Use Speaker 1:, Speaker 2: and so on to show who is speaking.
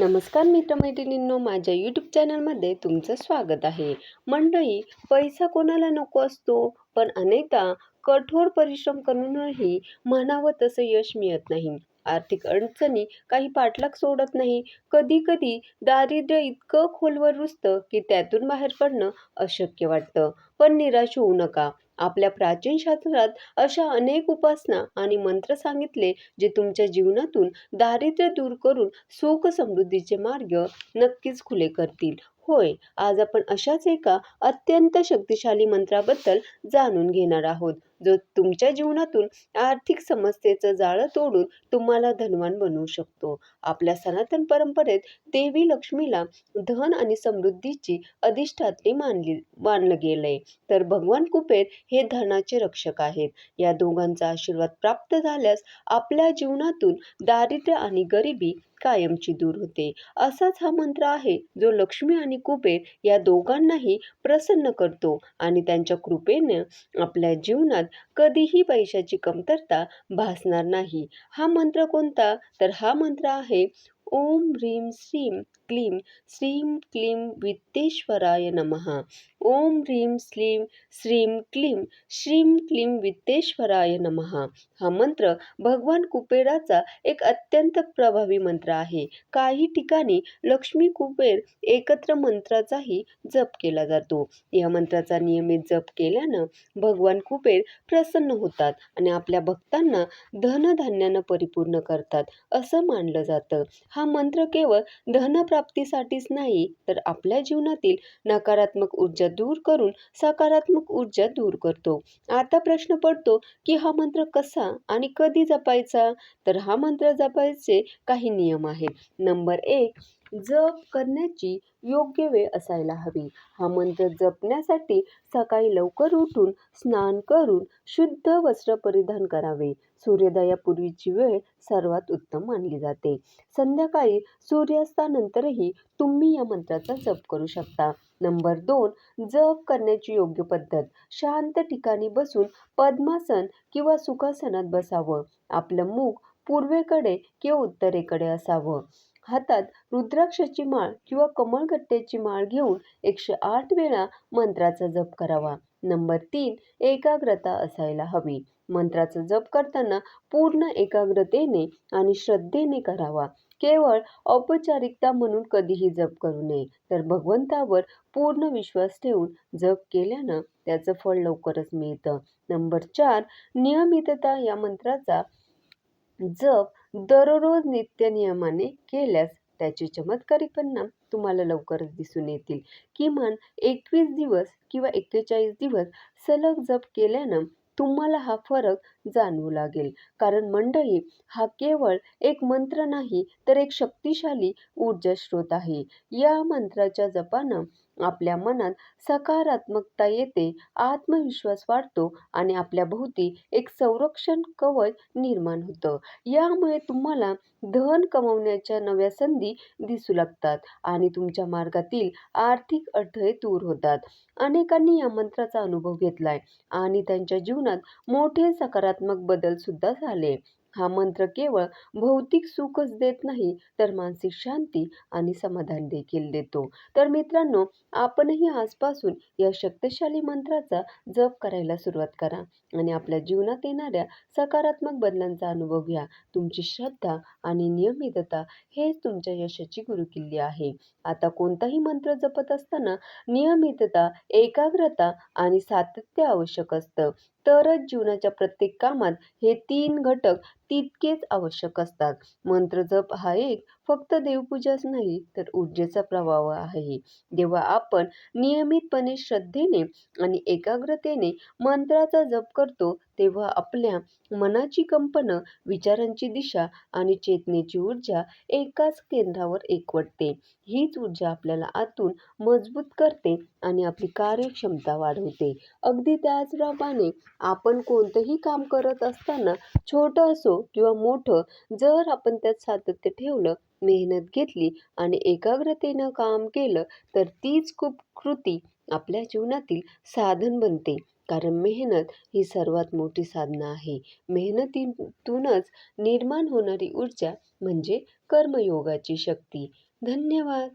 Speaker 1: नमस्कार मित्रमैत्रिणींनो माझ्या यूट्यूब चॅनलमध्ये तुमचं स्वागत आहे. मंडळी पैसा कोणाला नको असतो पण अनेकदा कठोर परिश्रम करूनही म्हणावं तसं यश मिळत नाही. आर्थिक अडचणी काही पाठलाग सोडत नाही. कधी कधी दारिद्र्य इतकं खोलवर रुजतं की त्यातून बाहेर पडणं अशक्य वाटतं. पण निराश होऊ नका. आपल्या प्राचीन शास्त्रात अशा अनेक उपासना आणि मंत्र सांगितले जे तुमच्या जीवनातून दारिद्र्य दूर करून सुख समृद्धीचे मार्ग नक्कीच खुले करतील. होय. आज आपण अशाच एका अत्यंत शक्तिशाली मंत्राबद्दल जाणून घेणार आहोत जो तुमच्या जीवनातून आर्थिक समस्येचं जाळं तोडून तुम्हाला धनवान बनवू शकतो. आपल्या सनातन परंपरेत देवी लक्ष्मीला धन आणि समृद्धीची अधिष्ठात्री मानली मानलं गेलंय. तर भगवान कुबेर हे धनाचे रक्षक आहेत. या दोघांचा आशीर्वाद प्राप्त झाल्यास आपल्या जीवनातून दारिद्र्य आणि गरिबी कायमची दूर होते. असाच हा मंत्र आहे जो लक्ष्मी आणि कुबेर या दोघांनाही प्रसन्न करतो आणि त्यांच्या कृपेने आपल्या जीवनात कधीही पैशाची कमतरता भासणार नाही. हा मंत्र कोणता? तर हा मंत्र आहे ओम ह्रीम श्रीम क्लीम श्रीम क्लीम वित्तेश्वराय नमः. ओम ह्रीम श्लीम श्रीम क्लीम श्रीम क्लीम वित्तेश्वराय नमः. हा मंत्र भगवान कुबेराचा एक अत्यंत प्रभावी मंत्र आहे. काही ठिकाणी लक्ष्मी कुबेर एकत्र मंत्राचाही जप केला जातो. या मंत्राचा नियमित जप केल्यानं भगवान कुबेर प्रसन्न होतात आणि आपल्या भक्तांना धनधान्यानं परिपूर्ण करतात असं मानलं जातं. हा मंत्र केवळ धनप्राप्तीसाठीच नाही तर आपल्या जीवनातील नकारात्मक ऊर्जा दूर करून सकारात्मक ऊर्जा दूर करतो. आता प्रश्न पडतो की हा मंत्र कसा आणि कधी जपायचा? तर हा मंत्र जपायचे काही नियम आहेत. नंबर एक जप करण्याची योग्य वेळ असायला हवी. हा मंत्र जपण्यासाठी सकाळी लवकर उठून स्नान करून शुद्ध वस्त्र परिधान करावे. सूर्योदयापूर्वीची वेळ सर्वात उत्तम मानली जाते. संध्याकाळी सूर्यास्तानंतरही तुम्ही या मंत्राचा जप करू शकता. नंबर दोन जप करण्याची योग्य पद्धत. शांत ठिकाणी बसून पद्मासन किंवा सुखासनात बसावं. आपलं मुख पूर्वेकडे किंवा उत्तरेकडे असावं. हातात रुद्राक्षाची माळ किंवा कमळगट्ट्याची माळ घेऊन एकशे आठ वेळा मंत्राचा जप करावा. नंबर तीन एकाग्रता असायला हवी. मंत्राचा जप करताना पूर्ण एकाग्रतेने आणि श्रद्धेने करावा. केवळ औपचारिकता म्हणून कधीही जप करू नये तर भगवंतावर पूर्ण विश्वास ठेवून जप केल्यानं त्याचं फळ लवकरच मिळतं. नंबर चार नियमितता या मंत्राचा जप दररोज नित्य नियमाने केल्यास त्याचे चमत्कारी परिणाम तुम्हाला लवकरच दिसून येतील. किमान एकवीस दिवस किंवा एक्केचाळीस दिवस सलग जप केल्यानं तुम्हाला हा फरक जाणवू लागेल. कारण मंडळी हा केवळ एक मंत्र नाही तर एक शक्तिशाली ऊर्जा स्रोत आहे. या मंत्राच्या जपानं आपल्या मनात सकारात्मकता येते आत्मविश्वास वाढतो आणि आपल्या भोवती एक संरक्षण कवच निर्माण होतं. यामुळे तुम्हाला धन कमवण्याच्या नव्या संधी दिसू लागतात आणि तुमच्या मार्गातील आर्थिक अडथळे दूर होतात. अनेकांनी या मंत्राचा अनुभव घेतलाय आणि त्यांच्या जीवनात मोठे सकारात्मक बदल सुद्धा झाले. हा मंत्र केवळ भौतिक सुखच देत नाही तर मानसिक शांती आणि समाधान देखील देतो. तर मित्रांनो आपणही आजपासून या शक्तिशाली मंत्राचा जप करायला सुरुवात करा आणि आपल्या जीवनात येणाऱ्या सकारात्मक बदलांचा अनुभव घ्या. तुमची श्रद्धा आणि नियमितता हेच तुमच्या यशाची गुरुकिल्ली आहे. आता कोणताही मंत्र जपत असताना नियमितता एकाग्रता आणि सातत्य आवश्यक असतं. तरच जीवनाच्या प्रत्येक कामात हे तीन घटक तितकेच आवश्यक असतात. मंत्र जप हा एक फक्त देवपूजाच नाही तर ऊर्जेचा प्रभाव आहे. जेव्हा आपण नियमितपणे श्रद्धेने आणि एकाग्रतेने मंत्राचा जप करतो तेव्हा आपल्या मनाची कंपनं विचारांची दिशा आणि चेतनेची ऊर्जा एकाच केंद्रावर एकवटते. हीच ऊर्जा आपल्याला आतून मजबूत करते आणि आपली कार्यक्षमता वाढवते. अगदी त्याचप्रमाणे आपण कोणतंही काम करत असताना छोटं असो किंवा मोठं जर आपण त्यात सातत्य ठेवलं मेहनत घेतली आणि एकाग्रतेनं काम केलं तर तीच खूप कृती आपल्या जीवनातील साधन बनते. कारण मेहनत ही सर्वात मोठी साधना आहे. मेहनतीतूनच निर्माण होणारी ऊर्जा म्हणजे कर्मयोगाची शक्ती. धन्यवाद!